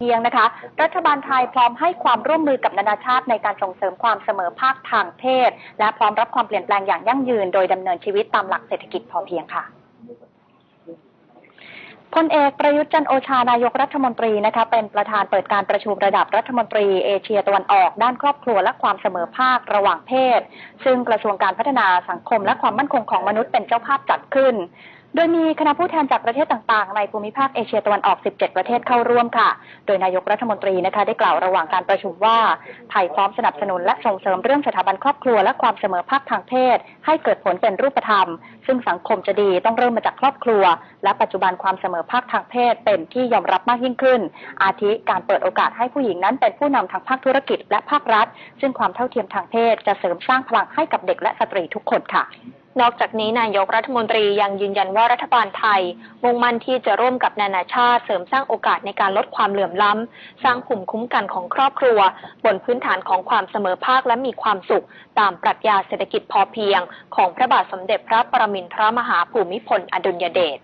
เพียงนะคะ รัฐบาลไทยพร้อมให้ความร่วมมือกับนานาชาติในการส่งเสริมความเสมอภาคทางเพศ และพร้อมรับความเปลี่ยนแปลงอย่างยั่งยืน โดยดำเนินชีวิตตามหลักเศรษฐกิจพอเพียงค่ะพลเอกประยุทธ์จันโอชานายกรัฐมนตรีนะคะเป็นประธานเปิดการประชุมระดับรัฐมนตรีเอเชียตะวันออก ด้านครอบครัวและความเสมอภาคระหว่างเพศ ซึ่งกระทรวงการพัฒนาสังคมและความมั่นคงของมนุษย์เป็นเจ้าภาพจัดขึ้น โดยมีคณะผู้แทนจากประเทศต่างๆ ในภูมิภาคเอเชียตะวันออก 17 ประเทศเข้าร่วมค่ะ โดยนายกรัฐมนตรีนะคะได้กล่าวระหว่างการประชุมว่า ไทยพร้อมสนับสนุนและส่งเสริมเรื่องสถาบันครอบครัวและความเสมอภาคทางเพศ ให้เกิดผลเป็นรูปธรรม ซึ่งสังคมจะดีต้องเริ่มมาจากครอบครัว และปัจจุบันความเสมอภาคทางเพศ เป็นที่ยอมรับมากยิ่งขึ้น อาทิการเปิดโอกาสให้ผู้หญิงนั้นเป็นผู้นำทางภาคธุรกิจและภาครัฐ ซึ่งความเท่าเทียมทางเพศจะเสริมสร้างพลังให้กับเด็กและสตรีทุกคนค่ะ นอกจากนี้นายกรัฐมนตรียังยืนยันว่ารัฐบาลไทย มุ่งมั่นที่จะร่วมกับนานาชาติเสริมสร้างโอกาสในการลดความเหลื่อมล้ำ สร้างภูมิคุ้มกันของครอบครัว บนพื้นฐานของความเสมอภาคและมีความสุข ตามปรัชญาเศรษฐกิจพอเพียง ของพระบาทสมเด็จพระปรมินทรมหาภูมิพลอดุลยเดช